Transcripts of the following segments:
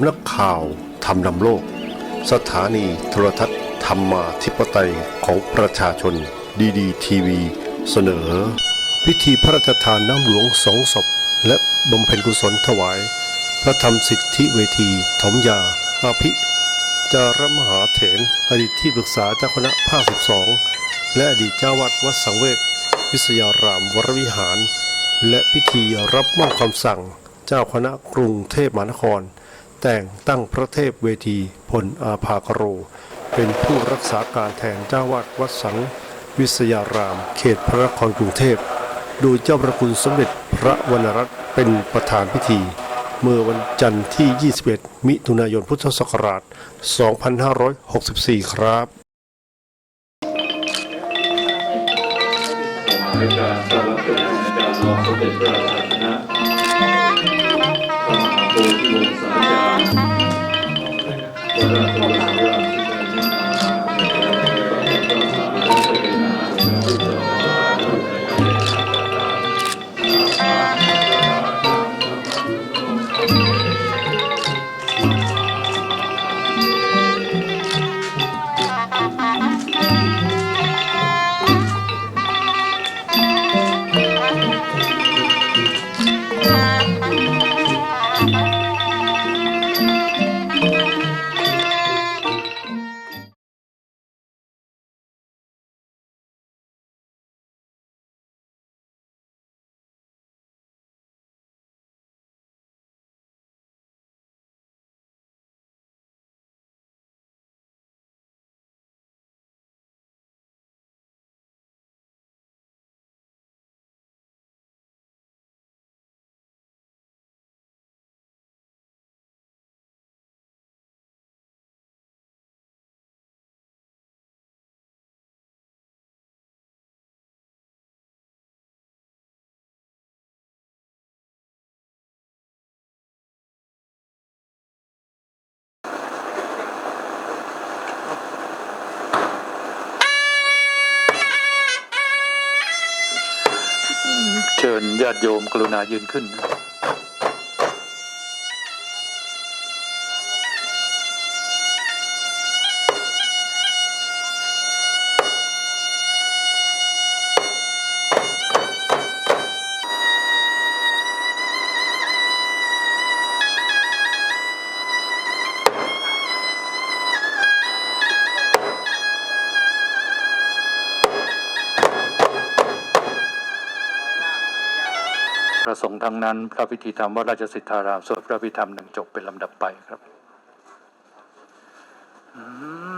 ำนักข่าวทำนำโลก สถานีโทรทัศน์ธรรมาธิปไตยของประชาชนดีดีทีวีเสนอ พิธีพระราชทานน้ำหลวงสองศพ และบำเพ็ญกุศลถวาย พระธรรมสิทธิเวทีถมยาอาภิจารมหาเถรอดีตที่ปรึกษาเจ้าคณะภาค12 และอดีตเจ้าวัดวัดสังเวชวิสยารามวรวิหาร และพิธีรับมอบคำสั่งเจ้าคณะกรุงเทพมหานคร แต่งตั้งพระเทพเวทีพลอาภากโร เป็นผู้รักษาการแทนเจ้าวัดวัดสังวิสยาราม เขตพระนครกรุงเทพ โดยเจ้าประคุณสมเด็จพระวรรณรัตน์เป็นประธานพิธี เมื่อวันจันทร์ที่ 21 มิถุนายนพุทธศักราช 2564 ครับในการต้อนรับเป็นในการรองสมเด็จพระราชาคณะ ว เชิญญาติโยมกรุณายืนขึ้น ประสงค์ทั้งนั้น พระพิธีธรรมวดราชสิทธารามสวดพระพิธรรมหนึ่งจบเป็นลำดับไปครับน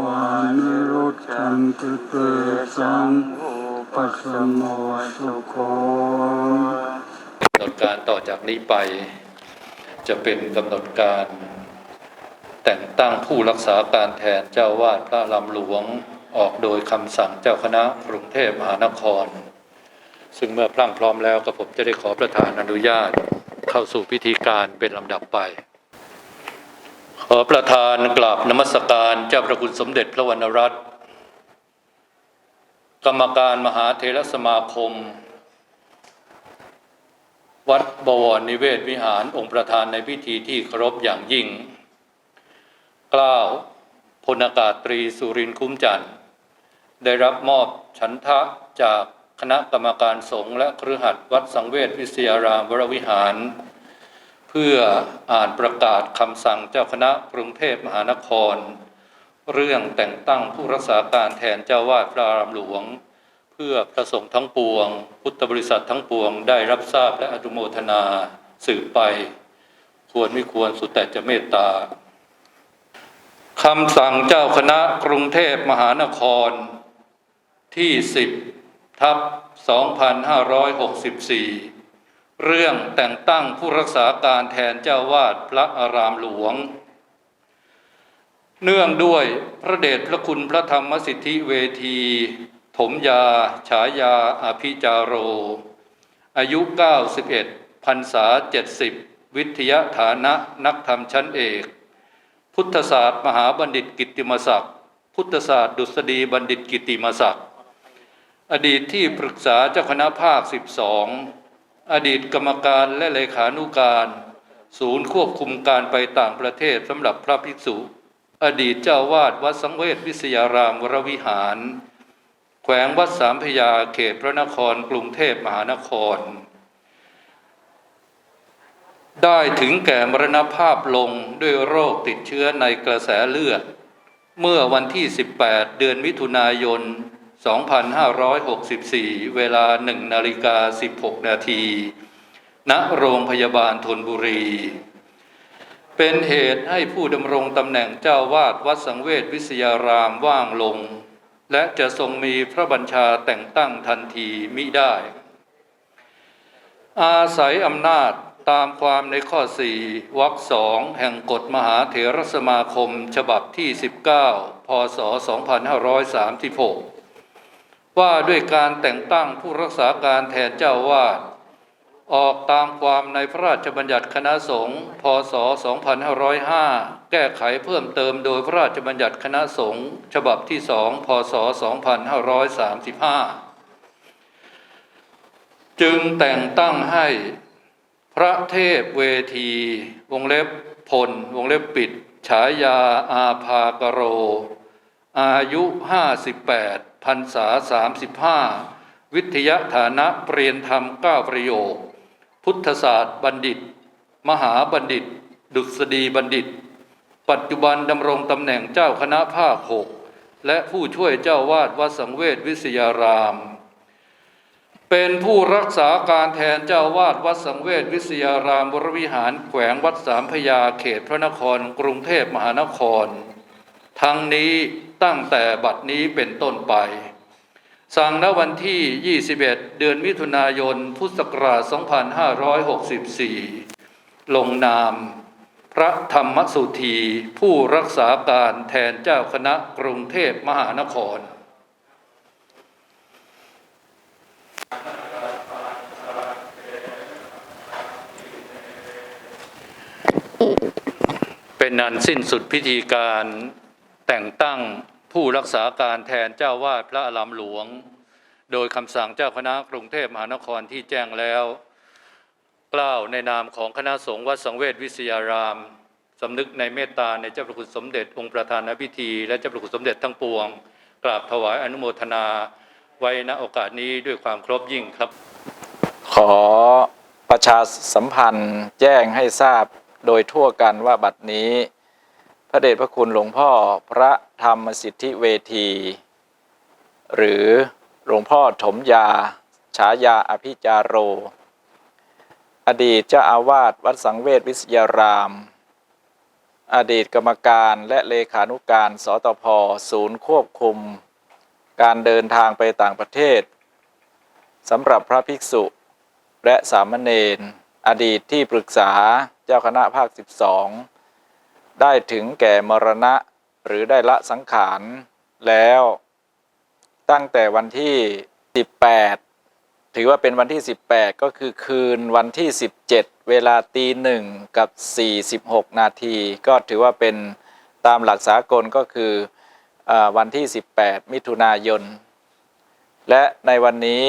วานิรธจันติเปสังปัสสโมสุโคกำหนดการต่อจากนี้ไป จะเป็นกำหนดการ แต่งตั้งผู้รักษาการแทนเจ้าวาดพระลำหลวงออกโดยคำสั่งเจ้าคณะกรุงเทพมหานคร ซึ่งเมื่อพรั่งพร้อมแล้วกับผมจะได้ขอประธานอนุญาตเข้าสู่พิธีการเป็นลำดับไป อประธานกราบนมัสการเจ้าพระคุณสมเด็จพระวรรณรัตน์กรรมการมหาเทรสมาคม วัดบวรนิเวศวิหารองค์ประธานในพิธีที่เคารพอย่างยิ่งกล้าวพลอากาศตรีสุรินคุ้มจันทร์ ได้รับมอบฉันทะจากคณะกรรมการสงฆ์และครือขัดวัดสังเวชวิทยารามวรวิหาร เพื่ออ่านประกาศคำสั่งเจ้าคณะกรุงเทพมหานคร เรื่องแต่งตั้งผู้รักษาการแทนเจ้าวาดพระอารามหลวง เพื่อประสงค์ทั้งปวง พุทธบริษัททั้งปวงได้รับทราบและอนุโมทนาสืบไป ควรไม่ควรสุดแต่จะเมตตาคำสั่งเจ้าคณะกรุงเทพมหานครที่ 10 ทับ 2564 เรื่องแต่งตั้งผู้รักษาการแทนเจ้าวาดพระอารามหลวง เนื่องด้วยพระเดชพระคุณพระธรรมสิทธิเวที ถมยา ฉายาอภิจาโร อายุ 91พรรษา 70 วิทยาฐานะนักธรรมชั้นเอก พุทธศาสตร์มหาบัณฑิตกิติมศักดิ์พุทธศาสตร์ดุษฎีบัณฑิตกิตติมศักดิ์อดีตที่ปรึกษาเจ้าคณะภาค 12 อดีตกรรมการและเลขานุการ ศูนย์ควบคุมการไปต่างประเทศสำหรับพระภิกษุ อดีตเจ้าวาดวัดสังเวชวิสยารามวรวิหาร แขวงวัดสามพยาเขตพระนครกรุงเทพมหานคร ได้ถึงแก่มรณภาพลงด้วยโรคติดเชื้อในกระแสเลือด เมื่อวันที่ 18 เดือนมิถุนายน 2564 เวลา 1 นาฬิกา 16 นาที ณ โรงพยาบาลธนบุรี เป็นเหตุให้ผู้ดำรงตำแหน่งเจ้าวาดวัดสังเวชวิสยารามว่างลง และจะทรงมีพระบัญชาแต่งตั้งทันทีมิได้ อาศัยอำนาจตามความในข้อ 4 วรรคสองแห่งกฎมหาเถรสมาคม ฉบับที่ 19 พศ 2536 ว่าด้วยการแต่งตั้งผู้รักษาการแทนเจ้าวาดออกตามความในพระราชบัญญัติคณะสงฆ์พศ 2505 แก้ไขเพิ่มเติมโดยพระราชบัญญัติคณะสงฆ์ฉบับที่2พศ 2535 จึงแต่งตั้งให้พระเทพเวที วงเล็บพล วงเล็บปิด ฉายาอาภากโร อายุ 58 พรรษา35วิทยาฐานะเปลี่ยนธรรมเก้าประโยค พุทธศาสตร์บัณฑิต มหาบัณฑิต ดุษฎีบัณฑิต ปัจจุบันดำรงตำแหน่งเจ้าคณะภาคหกและผู้ช่วยเจ้าวาดวัดสังเวชวิสยาราม เป็นผู้รักษาการแทนเจ้าวาดวัดสังเวชวิสยารามวรวิหารแขวงวัดสามพยาเขตพระนครกรุงเทพมหานคร ทั้งนี้ตั้งแต่บัดนี้เป็นต้นไป สั่งณวันที่ 21 เดือนมิถุนายน พุทธศักราช 2564 ลงนาม พระธรรมสุธี ผู้รักษาการแทนเจ้าคณะกรุงเทพมหานครเป็นนันสิ้นสุดพิธีการ แต่งตั้งผู้รักษาการแทนเจ้าวาดพระอารามหลวง โดยคำสั่งเจ้าคณะกรุงเทพมหานครที่แจ้งแล้วกล่าวในนามของคณะสงฆ์วัดสังเวชวิทยารามสำนึกในเมตตาในเจ้าพระคุณสมเด็จองค์ประธานพิธี และเจ้าพระคุณสมเด็จทั้งปวง กราบถวายอนุโมทนาไว้ณโอกาสนี้ด้วยความครบยิ่งครับ ขอประชาสัมพันธ์แจ้งให้ทราบโดยทั่วกันว่าบัดนี้ พระเดชพระคุณหลวงพ่อพระธรรมสิทธิเวที หรือหลวงพ่อถมยา ฉายาอภิจาโร อดีตเจ้าอาวาสวัดสังเวชวิสยาราม อดีตกรรมการและเลขานุการสตพศูนย์ควบคุม การเดินทางไปต่างประเทศสำหรับพระภิกษุและสามเณรอดีตที่ปรึกษาเจ้าคณะภาค 12 ได้ถึงแก่มรณะหรือได้ละสังขารแล้ว ตั้งแต่วันที่ 18 ถือว่าเป็นวันที่ 18 ก็คือคืนวันที่ 17 เวลาตีหนึ่งกับ 46 นาที ก็ถือว่าเป็นตามหลักสากลก็คืออวันที่ 18 มิถุนายน และในวันนี้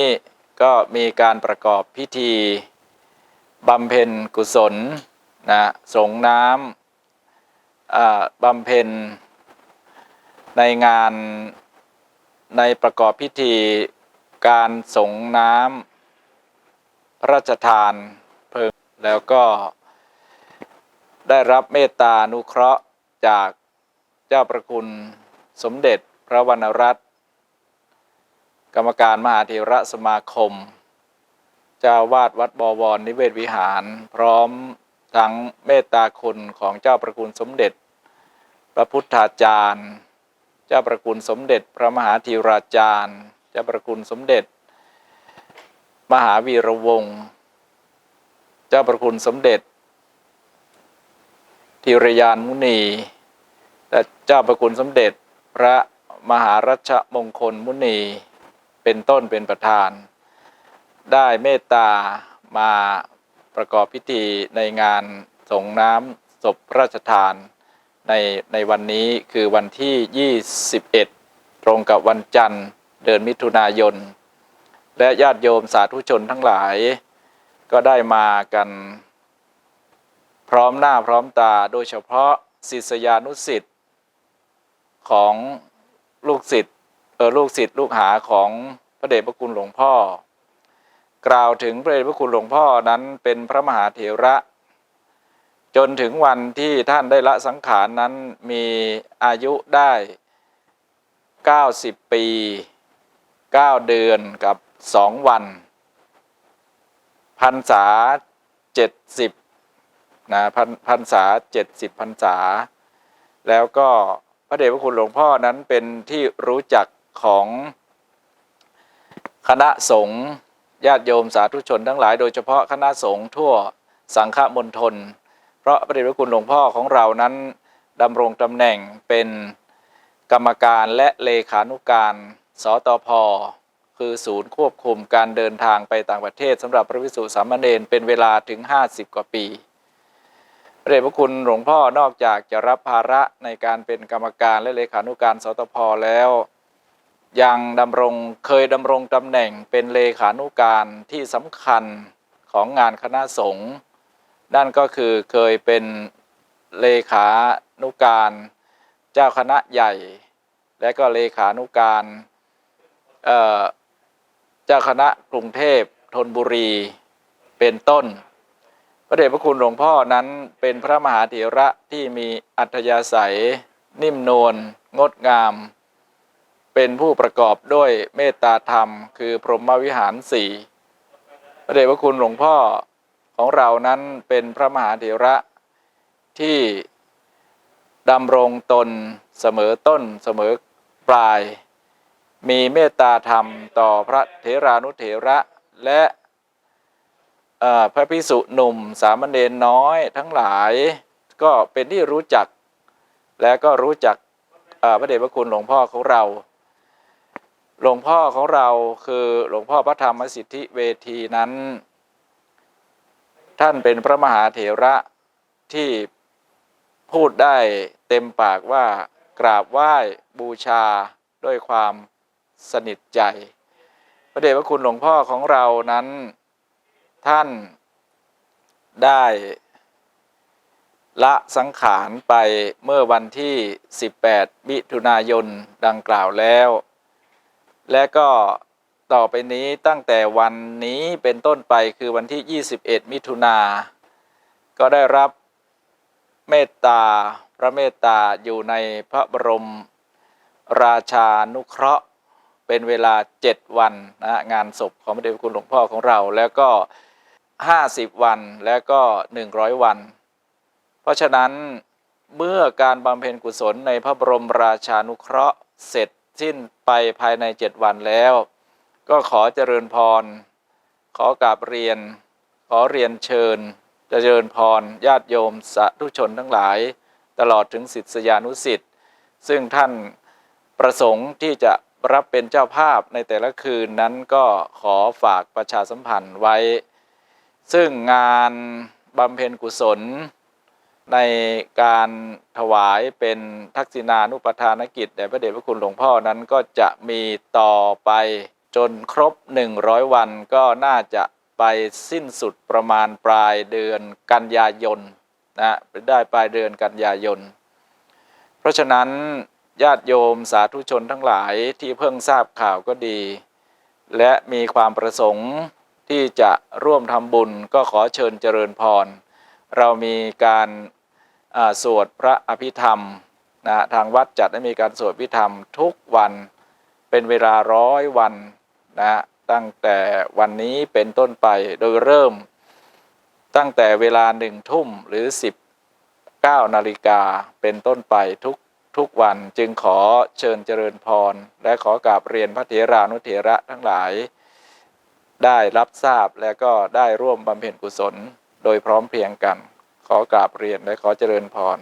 ก็มีการประกอบพิธีบำเพ็ญกุศลนะสงน้ำ บำเพ็ญในงานในประกอบพิธีการสงน้ำพระราชทานเพลิงแล้วก็ได้รับเมตตานุเคราะห์จากเจ้าประคุณสมเด็จพระวรรณรัตน์กรรมการมหาเถระสมาคม เจ้าวาดวัดบวรนิเวศวิหาร พร้อมทั้งเมตตาคุณของเจ้าประคุณสมเด็จ พระพุทธาจารย์ เจ้าประคุณสมเด็จพระมหาธีราจารย์ เจ้าประคุณสมเด็จ มหาวีระวงศ์ เจ้าประคุณสมเด็จธีรยานมุนีและเจ้าประคุณสมเด็จพระมหารัชมงคลมุนี เป็นต้นเป็นประธาน ได้เมตตามาประกอบพิธีในงานส่งน้ำศพพระราชทาน ในในวันนี้คือวันที่ 21 ตรงกับวันจันทร์ เดือนมิถุนายน และญาติโยมสาธุชนทั้งหลาย ก็ได้มากัน พร้อมหน้าพร้อมตาโดยเฉพาะศิษยานุศิษย์ของลูกศิษย์เออลูกศิษย์ลูกหาของพระเดชพระคุณหลวงพ่อ กล่าวถึงพระเดชพระคุณหลวงพ่อนั้นเป็นพระมหาเถระ จนถึงวันที่ท่านได้ละสังขารนั้นมีอายุได้ 90 ปี 9 เดือนกับ 2 วัน พรรษา 70นะพันพรรษา 70 พรรษา แล้วก็พระเดชพระคุณหลวงพ่อนั้นเป็นที่รู้จักของคณะสงฆ์ญาติโยมสาธุชนทั้งหลายโดยเฉพาะคณะสงฆ์ทั่วสังฆมณฑล เพราะพระเดชพระคุณหลวงพ่อของเรานั้นดำรงตำแหน่งเป็นกรรมการและเลขานุการสตพคือศูนย์ควบคุมการเดินทางไปต่างประเทศสำหรับพระวิสุสามเณรเป็นเวลาถึง 50 กว่าปีพระเดชพระคุณหลวงพ่อนอกจากจะรับภาระในการเป็นกรรมการและเลขานุการสตพแล้วยังดำรงเคยดำรงตำแหน่งเป็นเลขานุการที่สำคัญของงานคณะสงฆ์ นั่นก็คือเคยเป็นเลขานุการเจ้าคณะใหญ่ และก็เลขานุการเจ้าคณะกรุงเทพธนบุรีเป็นต้น พระเดชพระคุณหลวงพ่อนั้นเป็นพระมหาเถระที่มีอัธยาศัย นิ่มนวลงดงาม เป็นผู้ประกอบด้วยเมตตาธรรม คือพรหมวิหารสี่พระเดชพระคุณหลวงพ่อ ของเรานั้นเป็นพระมหาเถระที่ดำรงตนเสมอต้นเสมอปลาย มีเมตตาธรรมต่อพระเถรานุเถระและพระพิสุหนุ่มสามเณรน้อยทั้งหลายก็เป็นที่รู้จัก และก็รู้จักพระเดชพระคุณหลวงพ่อของเรา หลวงพ่อของเราคือหลวงพ่อพระธรรมสิทธิเวทีนั้น ท่านเป็นพระมหาเถระที่พูดได้เต็มปากว่ากราบไหว้บูชาด้วยความสนิทใจ พระเดชพระคุณหลวงพ่อของเรานั้นท่านได้ละสังขารไปเมื่อวันที่ 18มิถุนายนดังกล่าวแล้ว และก็ ต่อไปนี้ตั้งแต่วันนี้เป็นต้นไปคือวันที่ 21 มิถุนา ก็ได้รับเมตตาพระเมตตาอยู่ในพระบรมราชานุเคราะห์เป็นเวลา 7 วันนะงานศพของพระเดชคุณหลวงพ่อของเราแล้วก็ 50 วันแล้วก็ 100 วัน เพราะฉะนั้นเมื่อการบำเพ็ญกุศลในพระบรมราชานุเคราะห์เสร็จสิ้นไปภายใน 7 วันแล้ว ก็ขอเจริญพร ขอกราบเรียน ขอเรียนเชิญ เจริญพรญาติโยมสาธุชนทั้งหลาย ตลอดถึงศิษยานุสิษย์ซึ่งท่านประสงค์ที่จะรับเป็นเจ้าภาพในแต่ละคืนนั้นก็ขอฝากประชาสัมพันธ์ไว้ ซึ่งงานบำเพ็ญกุศล ในการถวายเป็นทักษิณานุปทานกิจแด่พระเดชพระคุณหลวงพ่อนั้นก็จะมีต่อไป จนครบ 100 วันก็น่าจะไปสิ้นสุดประมาณปลายเดือนกันยายนนะได้ปลายเดือนกันยายน เพราะฉะนั้นญาติโยมสาธุชนทั้งหลายที่เพิ่งทราบข่าวก็ดี และมีความประสงค์ที่จะร่วมทำบุญก็ขอเชิญเจริญพร เรามีการสวดพระอภิธรรมนะทางวัดจัดให้มีการสวดอภิธรรมทุกวันเป็นเวลาร้อยวัน นะตั้งแต่วันนี้เป็นต้นไปโดยเริ่ม ตั้งแต่เวลาหนึ่งทุ่มหรือ 19นาฬิกาเป็นต้นไปทุกทุกวันจึงขอเชิญเจริญพร และขอกราบเรียนพระเถรานุเถระทั้งหลาย ได้รับทราบและก็ได้ร่วมบำเพ็ญกุศล โดยพร้อมเพรียงกัน ขอกราบเรียนและขอเจริญพร